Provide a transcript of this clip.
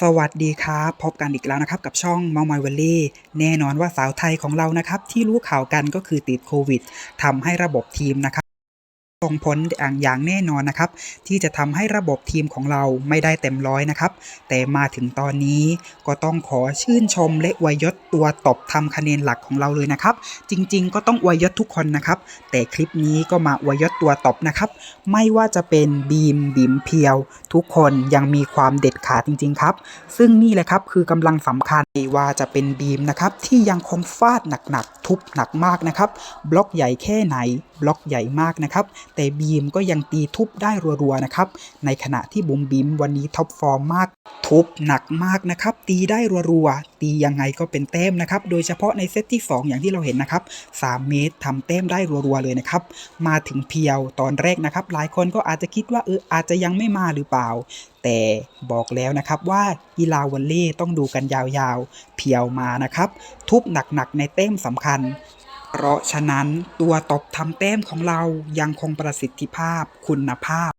สวัสดีครับพบกันอีกแล้วนะครับ กับช่องเมามายวัลลี่แน่นอนว่าสาวไทยของเรานะครับ ที่รู้ข่าวกันก็คือติดโควิดทำให้ระบบทีมนะครับ ส่งผลอย่างอย่างแน่นอนนะครับ ที่จะทำให้ระบบทีมของเราไม่ได้เต็มร้อยนะครับ แต่มาถึงตอนนี้ก็ต้องขอชื่นชมและอวยยศตัวตบทำคะแนนหลักของเราเลยนะครับ จริงๆ ก็ต้องอวยยศทุกคนนะครับ แต่คลิปนี้ก็มาอวยยศตัวตบนะครับ ไม่ว่าจะเป็นบีมบิมเพียว ทุกคนยังมีความเด็ดขาดจริง ๆ ครับ ซึ่งนี่แหละครับคือกำลังสำคัญ ไม่ว่าจะเป็นบีมนะครับที่ยังคงฟาดหนักๆทุบหนักมากนะครับ บล็อกใหญ่แค่ไหน บล็อกใหญ่มากนะครับ แต่บีมก็ยังตีทุบได้รัวๆนะครับ ในขณะที่บุมบิมวันนี้ท็อปฟอร์มมาก ทุบหนักมากนะครับ ตีได้รัวๆตียังไงก็เป็นแต้มนะครับ โดยเฉพาะในเซตที่ 2 อย่างที่เราเห็นนะครับ 3 เมตรทำแต้มได้รัวๆเลยนะครับ มาถึงเพียวตอนแรกนะครับ หลายคนก็อาจจะคิดว่าเอออาจจะยังไม่มาหรือเปล่า แต่บอกแล้วนะครับว่ากีฬาวอลเล่ต้องดูกันยาวๆ เพียวมานะครับ ทุบหนักๆในเต้มสำคัญ เพราะฉะนั้นตัวตบทำเต้มของเรายังคงประสิทธิภาพคุณภาพ